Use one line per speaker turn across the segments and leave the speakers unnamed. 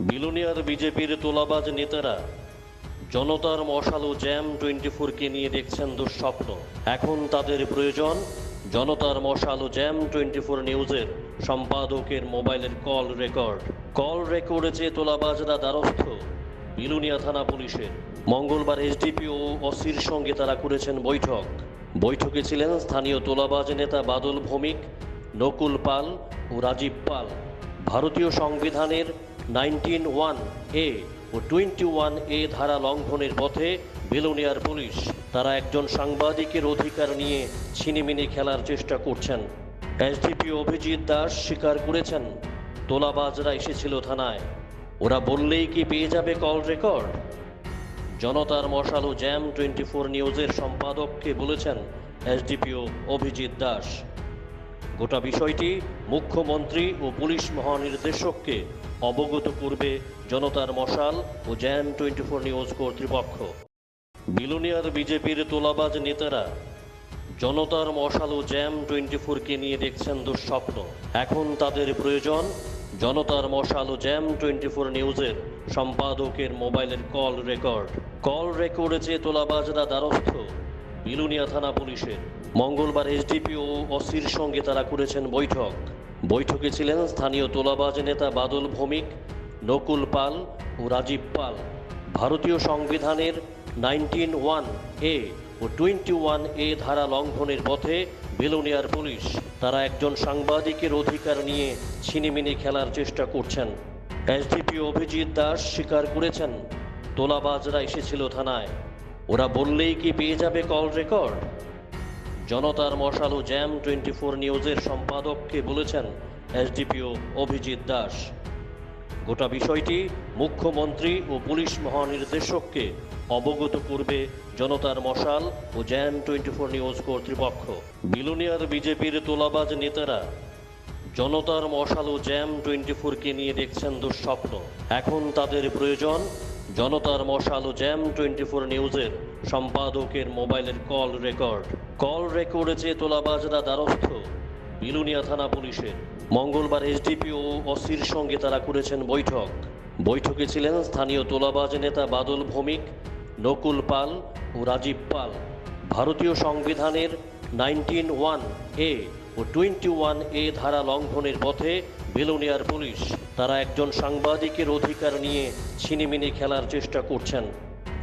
Billionaire বিজেপির তোলাবাজ নেতারা জনতার মশাল জ্যাম টোয়েন্টি ফোরকে নিয়ে দেখছেন দুঃস্বপ্ন। এখন তাদের প্রয়োজন জনতার মশাল জ্যাম টোয়েন্টি ফোর নিউজের সম্পাদকের মোবাইলের কল রেকর্ড। কল রেকর্ডে যে তোলাবাজরা দ্বারস্থ বিলুনিয়া থানা পুলিশের। মঙ্গলবার এসডিপি ও অসির সঙ্গে তারা করেছেন বৈঠক। বৈঠকে ছিলেন স্থানীয় তোলাবাজ নেতা বাদল ভৌমিক, নকুল পাল ও রাজীব পাল। ভারতীয় সংবিধানের নাইনটিন ওয়ান এ ও টোয়েন্টি ওয়ান এ ধারা লঙ্ঘনের পথে বেলোনিয়ার পুলিশ, তারা একজন সাংবাদিকের অধিকার নিয়ে ছিনিমিনি খেলার চেষ্টা করছেন। এসডিপি অভিজিৎ দাস স্বীকার করেছেন, তোলাবাজরা এসেছিল থানায়। ওরা বললেই কি পেয়ে যাবে কল রেকর্ড? জনতার মশাল জ্যাম টোয়েন্টি ফোর নিউজের সম্পাদককে বলেছেন এসডিপিও অভিজিৎ দাস। গোটা বিষয়টি মুখ্যমন্ত্রী ও পুলিশ মহানির্দেশককে অবগত করবে জনতার মশাল ও জ্যাম টোয়েন্টি ফোর নিউজ কর্তৃপক্ষ। বিলোনিয়ার বিজেপির তোলাবাজ নেতারা জনতার মশাল ও জ্যাম টোয়েন্টি ফোরকে নিয়ে দেখছেন দুঃস্বপ্ন। এখন তাদের প্রয়োজন জনতার মশাল ও জ্যাম টোয়েন্টি ফোর নিউজের সম্পাদকের মোবাইলের কল রেকর্ড। কল রেকর্ডে যে তোলাবাজরা দ্বারস্থ, বিলুনিয়া থানা পুলিশের মঙ্গলবার এসডিপি ও অসির সঙ্গে তারা করেছেন বৈঠক। বৈঠকে ছিলেন স্থানীয় তোলাবাজ নেতা বাদল ভৌমিক, নকুল পাল ও রাজীব পাল। ভারতীয় সংবিধানের নাইনটিন ওয়ান এ ও টোয়েন্টি ওয়ান এ ধারা লঙ্ঘনের পথে বেলোনিয়ার পুলিশ। তারা একজন সাংবাদিকের অধিকার নিয়ে ছিনিমিনি খেলার চেষ্টা করছেন। এসডিপি অভিজিৎ দাস স্বীকার করেছেন, তোলাবাজরা এসেছিল থানায়। ওরা বললেই কি পেয়ে যাবে কল রেকর্ড? জনতার মশাল জ্যাম টোয়েন্টি ফোর নিউজের সম্পাদককে বলেছেন এসডিপিও অভিজিৎ দাস। গোটা বিষয়টি মুখ্যমন্ত্রী ও পুলিশ মহানির্দেশককে অবগত করবে জনতার মশাল ও জ্যাম টোয়েন্টি ফোর নিউজ কর্তৃপক্ষ। বিলোনিয়ার বিজেপির তোলাবাজ নেতারা জনতার মশাল ও জ্যাম টোয়েন্টি ফোরকে নিয়ে দেখছেন দুঃস্বপ্ন। এখন তাদের প্রয়োজন জনতার মশাল ও জ্যাম টোয়েন্টি ফোর নিউজের সম্পাদকের মোবাইলের কল রেকর্ড। কল রেকর্ডে যে তোলাবাজরা দ্বারস্থ। বিলুনিয়া থানা পুলিশের। মঙ্গলবার এসডিপি ও অসির সঙ্গে তারা করেছেন বৈঠক। বৈঠকে ছিলেন স্থানীয় তোলাবাজ নেতা বাদল ভৌমিক, নকুল পাল ও রাজীব পাল। ভারতীয় সংবিধানের নাইনটিন ওয়ান এ ও টোয়েন্টি ওয়ান এ ধারা লঙ্ঘনের পথে বেলোনিয়ার পুলিশ। তারা একজন সাংবাদিকের অধিকার নিয়ে ছিনিমিনি খেলার চেষ্টা করছেন।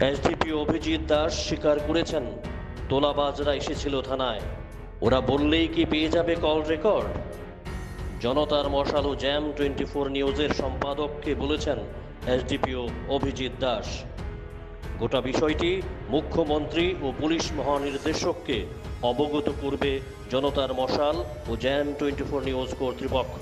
এসডিপি অভিজিৎ দাস স্বীকার করেছেন তোলাবাজরা এসেছিল থানায়। ওরা বললেই কি পেয়ে যাবে কল রেকর্ড জনতার মশাল ও জ্যাম টোয়েন্টি ফোর নিউজের সম্পাদককে বলেছেন এসডিপিও অভিজিৎ দাস। গোটা বিষয়টি মুখ্যমন্ত্রী ও পুলিশ মহানির্দেশককে অবগত করবে জনতার মশাল ও জ্যাম টোয়েন্টি ফোর নিউজ কর্তৃপক্ষ।